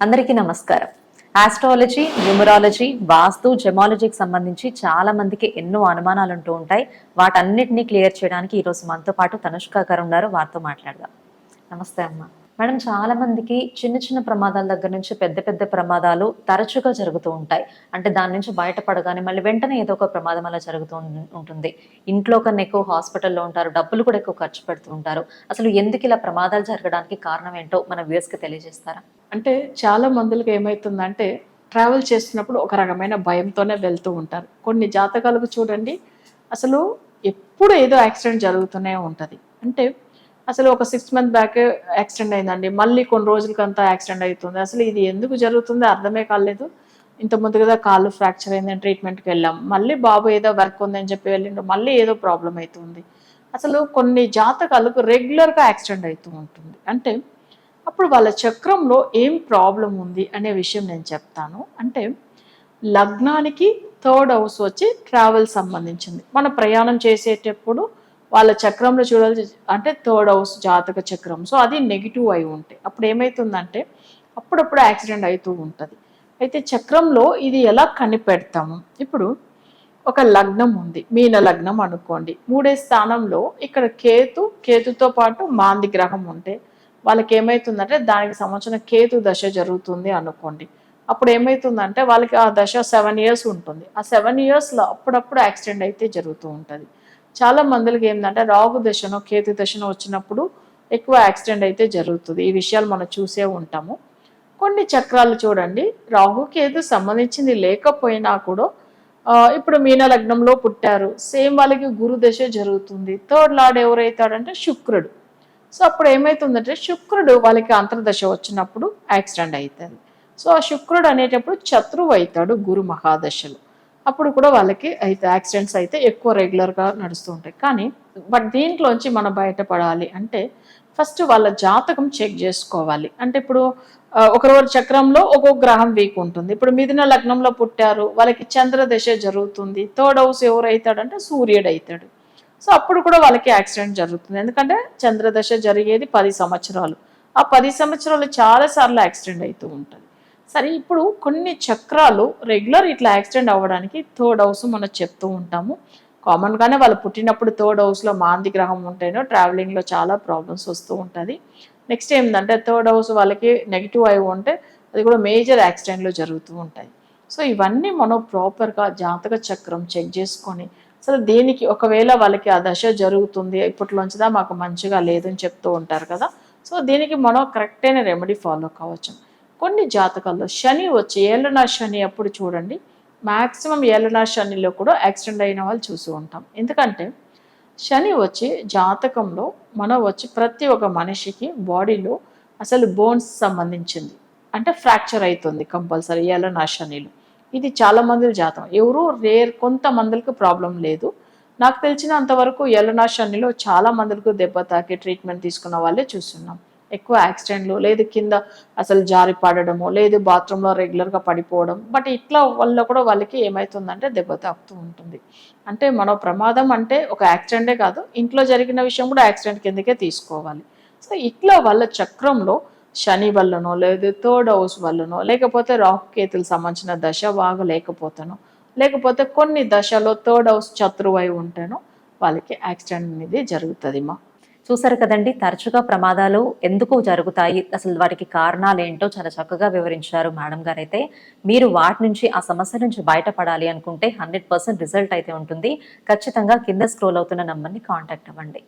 అందరికీ నమస్కారం. Astrology numerology వాస్తు జెమాలజీకి సంబంధించి చాలా మందికి ఎన్నో అనుమానాలు ఉంటూ ఉంటాయి. వాటన్నిటినీ క్లియర్ చేయడానికి ఈరోజు మనతో పాటు తనుష్క గారు ఉన్నారు. వారితో మాట్లాడదాం. నమస్తే అమ్మ. మేడం చాలా మందికి చిన్న చిన్న ప్రమాదాల దగ్గర నుంచి పెద్ద పెద్ద ప్రమాదాలు తరచుగా జరుగుతూ ఉంటాయి. అంటే దాని నుంచి బయటపడగానే మళ్ళీ వెంటనే ఏదో ఒక ప్రమాదం అలా జరుగుతూ ఉంటుంది. ఇంట్లో కన్నా ఎక్కువ హాస్పిటల్లో ఉంటారు. డబ్బులు కూడా ఎక్కువ ఖర్చు పెడుతూ ఉంటారు. అసలు ఎందుకు ఇలా ప్రమాదాలు జరగడానికి కారణం ఏంటో మన వ్యూస్కి తెలియజేస్తారా? అంటే చాలా మందులకు ఏమవుతుందంటే ట్రావెల్ చేస్తున్నప్పుడు ఒక రకమైన భయంతోనే వెళ్తూ ఉంటారు. కొన్ని జాతకాలకు చూడండి అసలు ఎప్పుడు ఏదో యాక్సిడెంట్ జరుగుతూనే ఉంటుంది. అంటే అసలు ఒక సిక్స్ మంత్ బ్యాక్ యాక్సిడెంట్ అయిందండి మళ్ళీ కొన్ని రోజులకంతా యాక్సిడెంట్ అవుతుంది. అసలు ఇది ఎందుకు జరుగుతుందో అర్థమే కాలేదు. ఇంత ముందు కదా కాళ్ళు ఫ్రాక్చర్ అయిందని ట్రీట్మెంట్కి వెళ్ళాం. మళ్ళీ బాబు ఏదో వర్క్ ఉందని చెప్పి వెళ్ళిండు మళ్ళీ ఏదో ప్రాబ్లం అవుతుంది. అసలు కొన్ని జాతకాలకు రెగ్యులర్గా యాక్సిడెంట్ అవుతూ ఉంటుంది. అంటే అప్పుడు వాళ్ళ చక్రంలో ఏం ప్రాబ్లం ఉంది అనే విషయం నేను చెప్తాను. అంటే లగ్నానికి థర్డ్ హౌస్ వచ్చి ట్రావెల్ సంబంధించింది. మన ప్రయాణం చేసేటప్పుడు వాళ్ళ చక్రంలో చూడాలి అంటే థర్డ్ హౌస్ జాతక చక్రం. సో అది నెగిటివ్ అయి ఉంటాయి అప్పుడు ఏమవుతుందంటే అప్పుడప్పుడు యాక్సిడెంట్ అవుతూ ఉంటుంది. అయితే చక్రంలో ఇది ఎలా కనిపెడతాము? ఇప్పుడు ఒక లగ్నం ఉంది. మీన లగ్నం అనుకోండి. మూడే స్థానంలో ఇక్కడ కేతు కేతుతో పాటు మాంది గ్రహం ఉంటే వాళ్ళకి ఏమవుతుందంటే దానికి సంబంధించిన కేతు దశ జరుగుతుంది అనుకోండి. అప్పుడు ఏమవుతుందంటే వాళ్ళకి ఆ దశ సెవెన్ ఇయర్స్ ఉంటుంది. ఆ సెవెన్ ఇయర్స్లో అప్పుడప్పుడు యాక్సిడెంట్ అయితే జరుగుతూ ఉంటుంది. చాలా మందులకి ఏంటంటే రాగు దశను కేతు దశను వచ్చినప్పుడు ఎక్కువ యాక్సిడెంట్ అయితే జరుగుతుంది. ఈ విషయాలు మనం చూసే ఉంటాము. కొన్ని చక్రాలు చూడండి. రాహు కేతు సంబంధించింది లేకపోయినా కూడా ఇప్పుడు మీన లగ్నంలో పుట్టారు. సేమ్ వాళ్ళకి గురు దశ జరుగుతుంది. థర్డ్ లార్డ్ ఎవరైతాడంటే శుక్రుడు. సో అప్పుడు ఏమవుతుందంటే శుక్రుడు వాళ్ళకి అంతర్దశ వచ్చినప్పుడు యాక్సిడెంట్ అవుతుంది సో ఆ శుక్రుడు అనేటప్పుడు శత్రువు అవుతాడు గురు మహాదశలు. అప్పుడు కూడా వాళ్ళకి అయితే యాక్సిడెంట్స్ అయితే ఎక్కువ రెగ్యులర్గా నడుస్తూ ఉంటాయి. కానీ బట్ దీంట్లోంచి మనం బయటపడాలి అంటే ఫస్ట్ వాళ్ళ జాతకం చెక్ చేసుకోవాలి. అంటే ఇప్పుడు ఒకరొకరు చక్రంలో ఒక్కొక్క గ్రహం వీక్ ఉంటుంది. ఇప్పుడు మిథున లగ్నంలో పుట్టారు. వాళ్ళకి చంద్రదశ జరుగుతుంది. థర్డ్ హౌస్ ఎవరు అవుతాడంటే సూర్యుడు అవుతాడు సో అప్పుడు కూడా వాళ్ళకి యాక్సిడెంట్ జరుగుతుంది. ఎందుకంటే చంద్రదశ జరిగేది పది సంవత్సరాలు. ఆ పది సంవత్సరాలు చాలా సార్లు యాక్సిడెంట్ అవుతూ ఉంటుంది. సరే ఇప్పుడు కొన్ని చక్రాలు రెగ్యులర్ ఇట్లా యాక్సిడెంట్ అవ్వడానికి థర్డ్ హౌస్ మనం చెప్తూ ఉంటాము. కామన్గానే వాళ్ళు పుట్టినప్పుడు థర్డ్ హౌస్లో మాంది గ్రహం ఉంటేనో ట్రావెలింగ్లో చాలా ప్రాబ్లమ్స్ వస్తూ ఉంటుంది. నెక్స్ట్ ఏంటంటే థర్డ్ హౌస్ వాళ్ళకి నెగిటివ్ అయి ఉంటే అది కూడా మేజర్ యాక్సిడెంట్లు జరుగుతూ ఉంటాయి. సో ఇవన్నీ మనం ప్రాపర్గా జాతక చక్రం చెక్ చేసుకొని అసలు దేనికి ఒకవేళ వాళ్ళకి ఆ దశ జరుగుతుంది ఇప్పట్లోంచిదా మాకు మంచిగా లేదని చెప్తూ ఉంటారు కదా. సో దీనికి మనం కరెక్ట్ అయిన రెమెడీ ఫాలో కావచ్చు. కొన్ని జాతకాల్లో శని వచ్చి ఏళ్ళనా శని అప్పుడు చూడండి మ్యాక్సిమం ఏళ్ళనా శనిలో కూడా యాక్సిడెంట్ అయిన వాళ్ళు చూసి ఉంటాం. ఎందుకంటే శని వచ్చి జాతకంలో మనం వచ్చి ప్రతి ఒక్క మనిషికి బాడీలో అసలు బోన్స్ సంబంధించింది. అంటే ఫ్రాక్చర్ అవుతుంది కంపల్సరీ ఏళ్ళనా శనిలో. ఇది చాలా మంది జాతం. ఎవరు రేర్ కొంతమందికి ప్రాబ్లం లేదు. నాకు తెలిసినంత వరకు ఎలనా శనిలో చాలా మందికి దెబ్బ తాకి ట్రీట్మెంట్ తీసుకున్న వాళ్ళే చూస్తున్నాం. ఎక్కువ యాక్సిడెంట్లు లేదు కింద అసలు జారి పడడము లేదు బాత్రూంలో రెగ్యులర్గా పడిపోవడం. బట్ ఇట్లా వల్ల కూడా వాళ్ళకి ఏమవుతుందంటే దెబ్బ తాకుతూ ఉంటుంది. అంటే మన ప్రమాదం అంటే ఒక యాక్సిడెంటే కాదు ఇంట్లో జరిగిన విషయం కూడా యాక్సిడెంట్ కిందకే తీసుకోవాలి. సో ఇట్లా వాళ్ళ చక్రంలో శని వల్లనో లేదా థర్డ్ హౌస్ వల్లనో లేకపోతే రాహుకేతులు సంబంధించిన దశ బాగా లేకపోతానో లేకపోతే కొన్ని దశలో థర్డ్ హౌస్ శత్రువై ఉంటేనో వాళ్ళకి యాక్సిడెంట్ అనేది జరుగుతుంది మా. చూసారు కదండి తరచుగా ప్రమాదాలు ఎందుకు జరుగుతాయి? అసలు వాటికి కారణాలు ఏంటో చాలా చక్కగా వివరించారు మేడం గారు అయితే మీరు వాటి నుంచి ఆ సమస్య నుంచి బయటపడాలి అనుకుంటే హండ్రెడ్ పర్సెంట్ రిజల్ట్ అయితే ఉంటుంది. ఖచ్చితంగా కింద స్క్రోల్ అవుతున్న నంబర్ని కాంటాక్ట్ అవ్వండి.